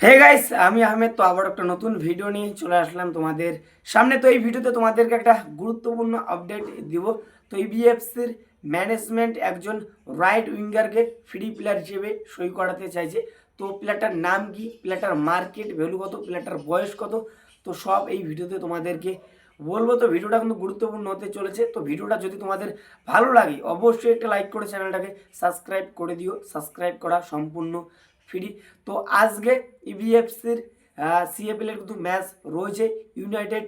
Hey guys আমি আহমেদ। তো আবার একটা নতুন ভিডিও নিয়ে চলে আসলাম তোমাদের সামনে। তো এই ভিডিওতে তোমাদেরকে একটা গুরুত্বপূর্ণ আপডেট দিব। তো এই বিএফসির ম্যানেজমেন্ট একজন রাইট উইঙ্গারকে ফ্রি প্লেয়ার হিসেবে সই করাতে চাইছে। তো প্লেয়ারটার নাম কি? প্লেয়ারটার মার্কেট ভ্যালু কত? প্লেয়ারটার বয়স কত? তো সব এই ভিডিওতে তোমাদেরকে বলব। তো ভিডিওটা কিন্তু গুরুত্বপূর্ণ হতে চলেছে। তো ভিডিওটা যদি তোমাদের ভালো লাগে, অবশ্যই একটা লাইক করে চ্যানেলটাকে সাবস্ক্রাইব করে দিও। সাবস্ক্রাইব করা সম্পূর্ণ ফ্রি। তো আজকে E ইবিএফসির সিএপিএলের কিন্তু ম্যাচ রয়েছে ইউনাইটেড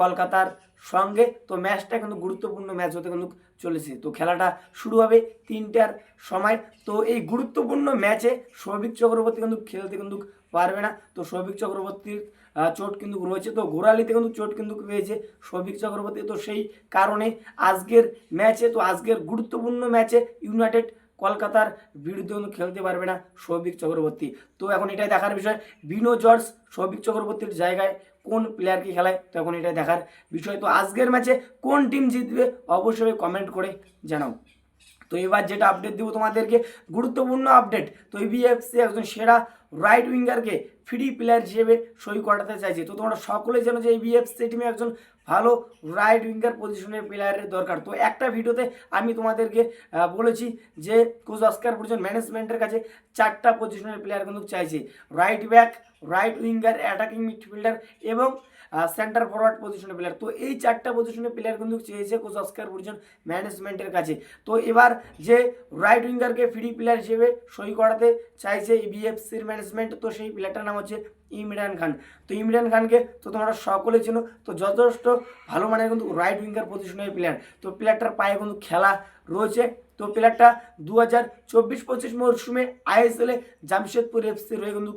কলকাতার সঙ্গে। তো ম্যাচটা কিন্তু গুরুত্বপূর্ণ ম্যাচ হতে কিন্তু চলেছে। তো খেলাটা শুরু হবে তিনটার সময়। তো এই গুরুত্বপূর্ণ ম্যাচে সৌভিক চক্রবর্তী কিন্তু খেলতে কিন্তু পারবে না। তো সৌভিক চক্রবর্তীর চোট কিন্তু রয়েছে। তো ঘোরালিতে কিন্তু চোট কিন্তু পেয়েছে সৌভিক চক্রবর্তী। তো সেই কারণে আজকের ম্যাচে তো আজকের গুরুত্বপূর্ণ ম্যাচে ইউনাইটেড কলকাতার বিরুদ্ধে কিন্তু খেলতে পারবে না সৌভিক চক্রবর্তী। তো এখন এটাই দেখার বিষয়, বিনো জর্জ সৌভিক চক্রবর্তীর জায়গায় কোন প্লেয়ারকে খেলায়, তো এখন এটাই দেখার বিষয়। তো আজকের ম্যাচে কোন টিম জিতবে, অবশ্যই কমেন্ট করে জানাও। তো এবার যেটা আপডেট দেবো তোমাদেরকে, গুরুত্বপূর্ণ আপডেট তো ইবিএফসি একজন সেরা রাইট উইঙ্গারকে ফ্রি প্লেয়ার হিসেবে সই করাতে চাইছে। তো তোমরা সকলে জানো যে এই বিএফসি টিমে একজন ভালো রাইট উইঙ্গার পজিশনের প্লেয়ারের দরকার। তো একটা ভিডিওতে আমি তোমাদেরকে বলেছি যে কোচ অস্কার পর্যন্ত ম্যানেজমেন্টের কাছে চারটা পজিশনের প্লেয়ার কিন্তু চাইছে। Right back right winger attacking midfielder এবং সেন্টার ফরওয়ার্ড পজিশনের প্লেয়ার তো এই চারটা পজিশনের প্লেয়ার কিন্তু চেয়েছে কোচ অস্কার পর্যন্ত ম্যানেজমেন্টের কাছে। তো এবার যে রাইট উইঙ্গারকে ফ্রি প্লেয়ার হিসেবে সই করাতে চাইছে বিএফসির ম্যানেজমেন্ট তো সেই প্লেয়ারটার নাম হচ্ছে ইমরান খান। তো ইমরান খানকে তো তোমরা সকলে চেনো, তো যথেষ্ট ভালো মানের কিন্তু রাইট উইঙ্গার পজিশনের প্লেয়ার তো প্লেয়ারটার পায়ে কিন্তু খেলা রয়েছে। তো প্লেয়ারটা দু হাজার চব্বিশ পঁচিশ মরশুমে আইএসএলে জামশেদপুর এফসির হয়ে কিন্তু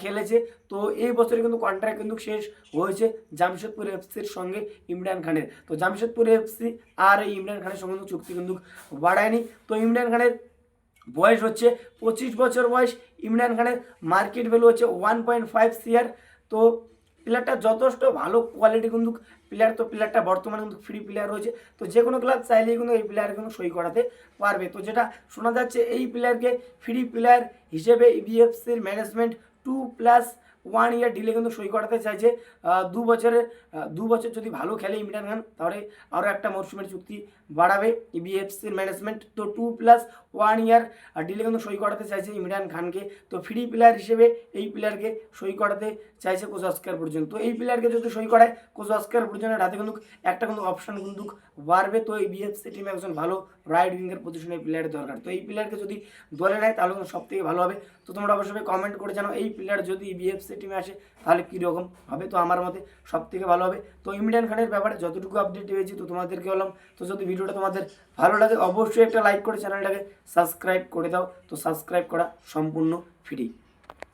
খেলেছে। তো এই বছরে কিন্তু কন্ট্রাক্ট কিন্তু শেষ হয়েছে জামশেদপুর এফসির সঙ্গে ইমরান খানের। তো জামশেদপুর এফসি আর ইমরান খানের সঙ্গে কিন্তু চুক্তি কিন্তু বাড়ায়নি। তো ইমরান খানের বয়স হচ্ছে পঁচিশ বছর বয়স, ইমরান খানের মার্কেট ভ্যালু হচ্ছে ওয়ান পয়েন্ট ফাইভ সিয়ার তো প্লেয়ারটা যথেষ্ট ভালো কোয়ালিটি কিন্তু প্লেয়ার তো প্লেয়ারটা বর্তমানে কিন্তু ফ্রি প্লেয়ার রয়েছে। তো যে কোনো ক্লাব চাইলেই কিন্তু এই প্লেয়ার কিন্তু সই করাতে পারবে। তো যেটা শোনা যাচ্ছে, এই প্লেয়ারকে ফ্রি প্লেয়ার হিসেবে ইভিএফসির management two plus one year delay কিন্তু সই করাতে চাইছে দু বছরের আহ, দু বছর যদি ভালো খেলে ইমরান খান তাহলে আরও একটা মরশুমের চুক্তি বাড়াবে। বিএফসির ম্যানেজমেন্ট তো টু প্লাস ওয়ান ইয়ার ডিলে কিন্তু সই করাতে চাইছে ইমরান খানকে। তো ফ্রি প্লেয়ার হিসেবে এই প্লেয়ারকে সই করাতে চাইছে কোচ অস্কার পর্যন্ত তো এই প্লেয়ারকে যদি সই করায় কোচ অস্কার পর্যন্তের হাতে কিন্তু একটা কিন্তু অপশন কিন্তু বাড়বে। তো এই বিএফসি টিমে একজন ভালো রাইট উইঙ্গের পজিশনের প্লেয়ারের দরকার। তো এই প্লেয়ারকে যদি দলে নেয় তাহলে কিন্তু সব থেকে ভালো হবে। তো তোমরা অবশ্যই কমেন্ট করে জানো এই প্লেয়ার যদি বিএফসি টিমে আসে, তাহলে কীরকম? হবে তো আমার মতে সব থেকে ভালো হবে। তো ইমরান খানের ব্যাপারে যতটুকু আপডেট পেয়েছি তো তোমাদেরকে বললাম, তো যদি ভিডিওটা তোমাদের ভালো লাগে, অবশ্যই একটা লাইক করে চ্যানেলটাকে সাবস্ক্রাইব করে দাও। তো সাবস্ক্রাইব করা সম্পূর্ণ ফ্রি